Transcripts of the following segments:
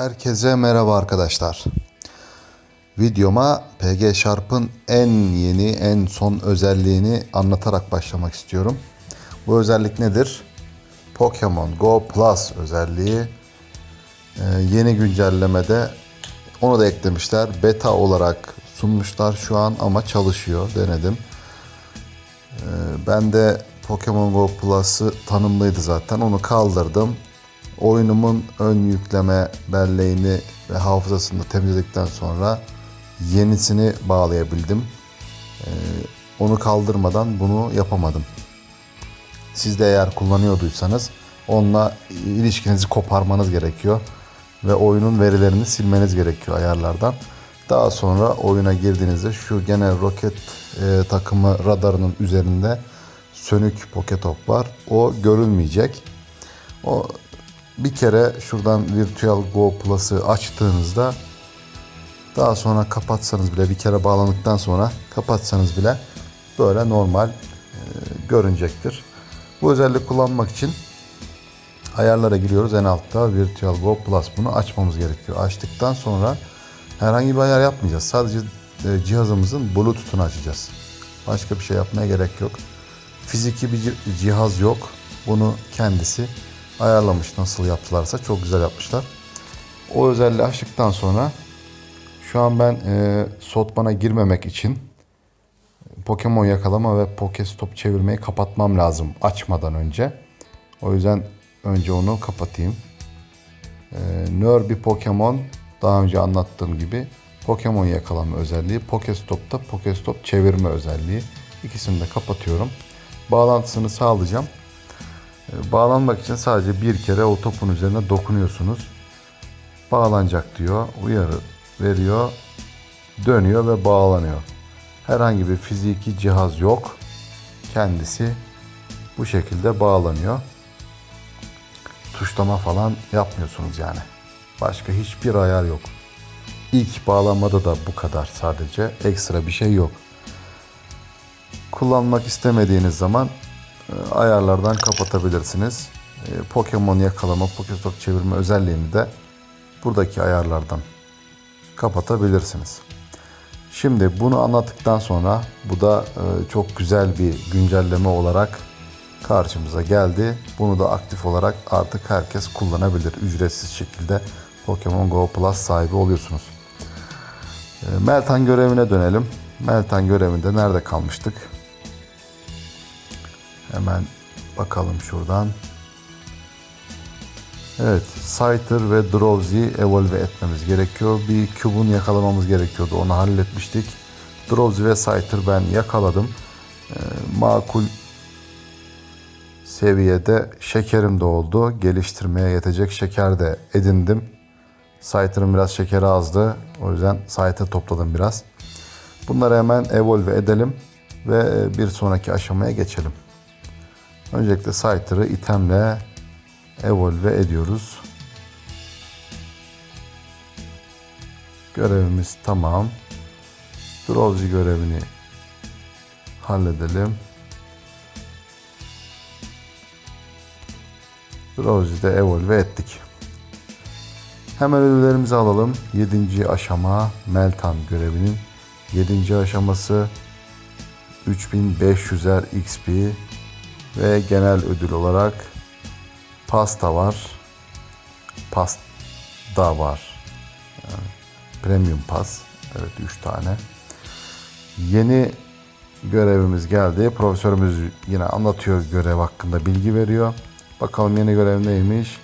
Herkese merhaba arkadaşlar. Videoma PG Sharp'ın en yeni, en son özelliğini anlatarak başlamak istiyorum. Bu özellik nedir? Pokemon Go Plus özelliği. Ee, yeni güncellemede onu da eklemişler. Beta olarak sunmuşlar şu an ama çalışıyor. Denedim. Ee, ben de Pokemon Go Plus'ı tanımlıydı zaten. Onu kaldırdım. Oyunumun ön yükleme belleğini ve hafızasını temizledikten sonra yenisini bağlayabildim. Ee, onu kaldırmadan bunu yapamadım. Siz de eğer kullanıyorduysanız onunla ilişkinizi koparmanız gerekiyor ve oyunun verilerini silmeniz gerekiyor ayarlardan. Daha sonra oyuna girdiğinizde şu genel roket e, takımı radarının üzerinde sönük Poketop var. O görülmeyecek. O bir kere şuradan Virtual Go Plus'ı açtığınızda daha sonra kapatsanız bile bir kere bağlandıktan sonra kapatsanız bile böyle normal e, görünecektir. Bu özelliği kullanmak için ayarlara giriyoruz. En altta Virtual Go Plus bunu açmamız gerekiyor. Açtıktan sonra herhangi bir ayar yapmayacağız. Sadece e, cihazımızın Bluetooth'unu açacağız. Başka bir şey yapmaya gerek yok. Fiziki bir ci- cihaz yok. Bunu kendisi ayarlamış nasıl yaptılarsa çok güzel yapmışlar. O özelliği açtıktan sonra şu an ben e, Sotman'a girmemek için Pokemon yakalama ve Pokestop çevirmeyi kapatmam lazım açmadan önce. O yüzden önce onu kapatayım. Ee, Nör bir Pokemon daha önce anlattığım gibi Pokemon yakalama özelliği, Pokestop'ta Pokestop çevirme özelliği. İkisini de kapatıyorum. Bağlantısını sağlayacağım. Bağlanmak için sadece bir kere o topun üzerine dokunuyorsunuz. Bağlanacak diyor, uyarı veriyor, dönüyor ve bağlanıyor. Herhangi bir fiziki cihaz yok. Kendisi bu şekilde bağlanıyor. Tuşlama falan yapmıyorsunuz yani. Başka hiçbir ayar yok. İlk bağlanmada da bu kadar sadece. Ekstra bir şey yok. Kullanmak istemediğiniz zaman ayarlardan kapatabilirsiniz. E, Pokemon yakalama, Pokestop çevirme özelliğini de buradaki ayarlardan kapatabilirsiniz. Şimdi bunu anlattıktan sonra bu da e, çok güzel bir güncelleme olarak karşımıza geldi. Bunu da aktif olarak artık herkes kullanabilir. Ücretsiz şekilde Pokemon Go Plus sahibi oluyorsunuz. E, Meltan görevine dönelim. Meltan görevinde nerede kalmıştık? Hemen bakalım şuradan. Evet, Scyther ve Drowsy evolve etmemiz gerekiyor. Bir Cube'un yakalamamız gerekiyordu. Onu halletmiştik. Drowsy ve Scyther ben yakaladım. Ee, makul seviyede şekerim de oldu. Geliştirmeye yetecek şeker de edindim. Scyther'ın biraz şekeri azdı. O yüzden Scyther topladım biraz. Bunları hemen evolve edelim ve bir sonraki aşamaya geçelim. Öncelikle Scyther'ı itemle evolve ediyoruz. Görevimiz tamam. Drowsy görevini halledelim. Drowsy'de evolve ettik. Hemen ödüllerimizi alalım. 7. aşama Meltan görevinin 7. aşaması 3500'er XP ve genel ödül olarak pasta var. Pasta var. Yani premium pas. Evet 3 tane. Yeni görevimiz geldi. Profesörümüz yine anlatıyor görev hakkında bilgi veriyor. Bakalım yeni görev neymiş?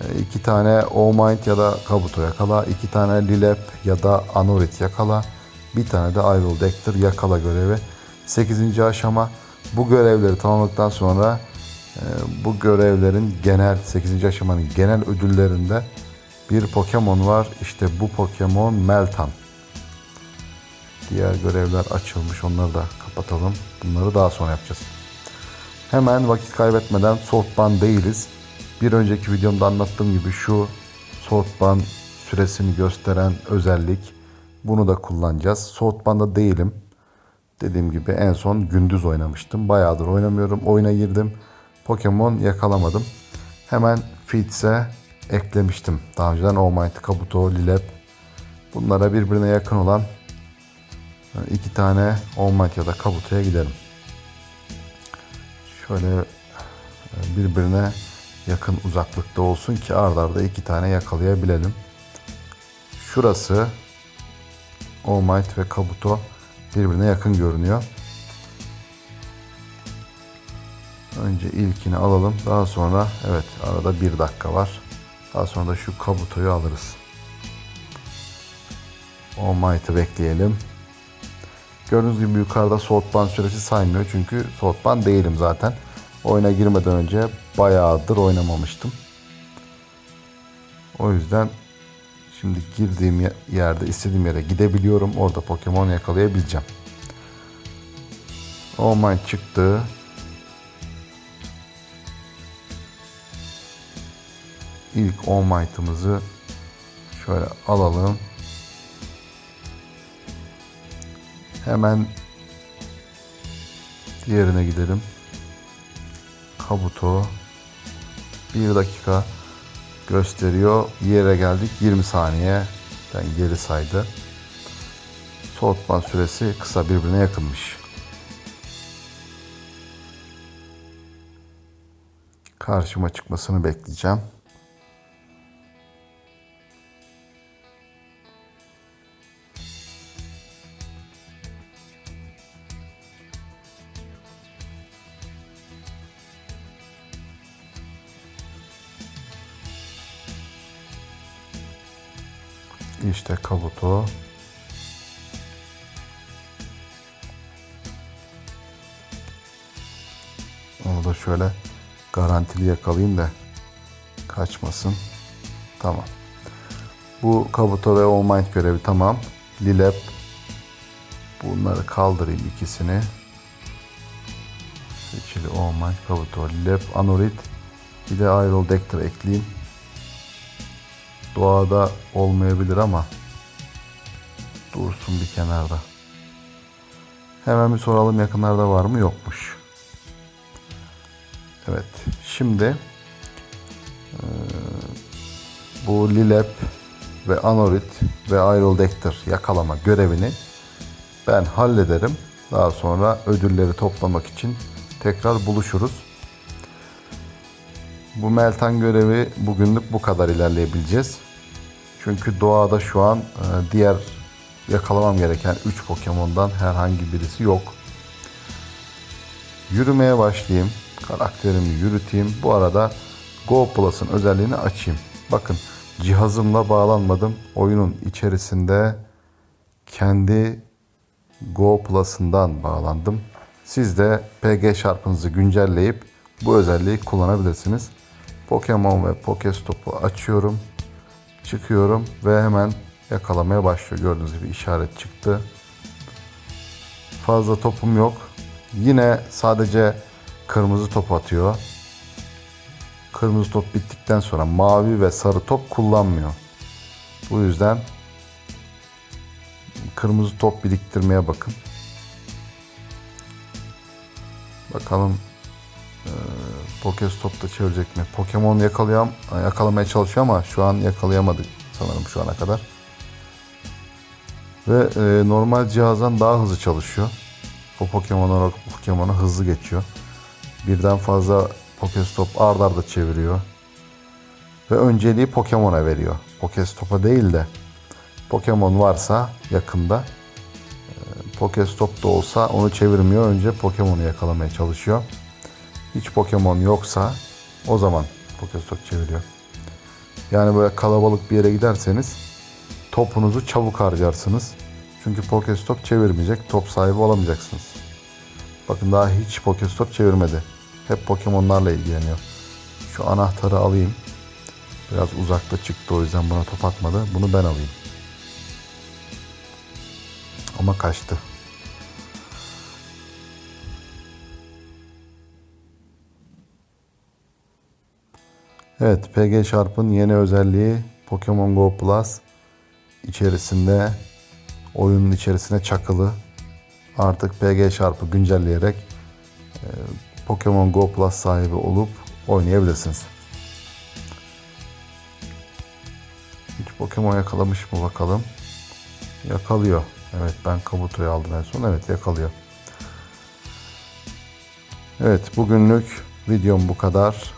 E, iki tane O-Mind ya da Kabuto yakala. iki tane Lilep ya da Anurit yakala. Bir tane de Iroh Dector yakala görevi. 8. aşama. Bu görevleri tamamladıktan sonra ee, bu görevlerin genel 8. aşamanın genel ödüllerinde bir Pokemon var. İşte bu Pokemon Meltan. Diğer görevler açılmış. Onları da kapatalım. Bunları daha sonra yapacağız. Hemen vakit kaybetmeden Softban değiliz. Bir önceki videomda anlattığım gibi şu Softban süresini gösteren özellik. Bunu da kullanacağız. Softban'da değilim. Dediğim gibi en son gündüz oynamıştım. Bayağıdır oynamıyorum. Oyuna girdim. Pokemon yakalamadım. Hemen Fitz'e eklemiştim. Daha önceden Almighty, Kabuto, Lilep. Bunlara birbirine yakın olan e, iki tane Almighty ya da Kabuto'ya gidelim. Şöyle e, birbirine yakın uzaklıkta olsun ki ardarda arda iki tane yakalayabilelim. Şurası All Might ve Kabuto birbirine yakın görünüyor. Önce ilkini alalım. Daha sonra evet arada bir dakika var. Daha sonra da şu Kabuto'yu alırız. All Might'ı bekleyelim. Gördüğünüz gibi yukarıda soğutman süresi saymıyor. Çünkü soğutman değilim zaten. Oyuna girmeden önce bayağıdır oynamamıştım. O yüzden şimdi girdiğim ye- yerde istediğim yere gidebiliyorum. Orada Pokemon yakalayabileceğim. All Might çıktı. İlk All Might'ımızı şöyle alalım. Hemen diğerine gidelim. Kabuto. Bir dakika gösteriyor. Yere geldik 20 saniye. Ben geri saydı. Soğutma süresi kısa birbirine yakınmış. Karşıma çıkmasını bekleyeceğim. İşte Kabuto. Onu da şöyle garantili yakalayayım da kaçmasın. Tamam. Bu Kabuto ve All Might görevi tamam. Lilep. Bunları kaldırayım ikisini. Seçili All Might, Kabuto, Lilep, Anorit. Bir de Iroh Dector ekleyeyim. Doğada olmayabilir ama dursun bir kenarda. Hemen bir soralım yakınlarda var mı yokmuş. Evet şimdi eee, bu Lilep ve Anorit ve Aerodactyl yakalama görevini ben hallederim. Daha sonra ödülleri toplamak için tekrar buluşuruz. Bu Meltan görevi bugünlük bu kadar ilerleyebileceğiz. Çünkü doğada şu an e, diğer yakalamam gereken 3 Pokemon'dan herhangi birisi yok. Yürümeye başlayayım. Karakterimi yürüteyim. Bu arada Go Plus'ın özelliğini açayım. Bakın cihazımla bağlanmadım. Oyunun içerisinde kendi Go Plus'ından bağlandım. Siz de PG Sharp'ınızı güncelleyip bu özelliği kullanabilirsiniz. Pokemon ve Pokestop'u açıyorum. Çıkıyorum ve hemen yakalamaya başlıyor. Gördüğünüz gibi işaret çıktı. Fazla topum yok. Yine sadece kırmızı top atıyor. Kırmızı top bittikten sonra mavi ve sarı top kullanmıyor. Bu yüzden kırmızı top biriktirmeye bakın. Bakalım eee Pokestop da çevirecek mi? Pokemon yakalayam, yakalamaya çalışıyor ama şu an yakalayamadık sanırım şu ana kadar. Ve e, normal cihazdan daha hızlı çalışıyor. O Pokemon'a Pokemon'a hızlı geçiyor. Birden fazla Pokestop ard arda çeviriyor. Ve önceliği Pokemon'a veriyor. Pokestop'a değil de Pokemon varsa yakında e, Pokestop da olsa onu çevirmiyor. Önce Pokemon'u yakalamaya çalışıyor. Hiç Pokemon yoksa o zaman Pokestop çeviriyor. Yani böyle kalabalık bir yere giderseniz topunuzu çabuk harcarsınız. Çünkü Pokestop çevirmeyecek, top sahibi olamayacaksınız. Bakın daha hiç Pokestop çevirmedi. Hep Pokemon'larla ilgileniyor. Şu anahtarı alayım. Biraz uzakta çıktı o yüzden buna top atmadı. Bunu ben alayım. Ama kaçtı. Evet, PG Sharp'ın yeni özelliği Pokemon Go Plus içerisinde oyunun içerisine çakılı. Artık PG Sharp'ı güncelleyerek e, Pokemon Go Plus sahibi olup oynayabilirsiniz. Hiç Pokemon yakalamış mı bakalım. Yakalıyor. Evet ben Kabuto'yu aldım en son. Evet yakalıyor. Evet bugünlük videom bu kadar.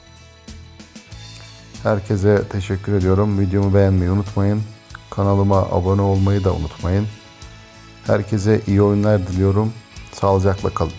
Herkese teşekkür ediyorum. Videomu beğenmeyi unutmayın. Kanalıma abone olmayı da unutmayın. Herkese iyi oyunlar diliyorum. Sağlıcakla kalın.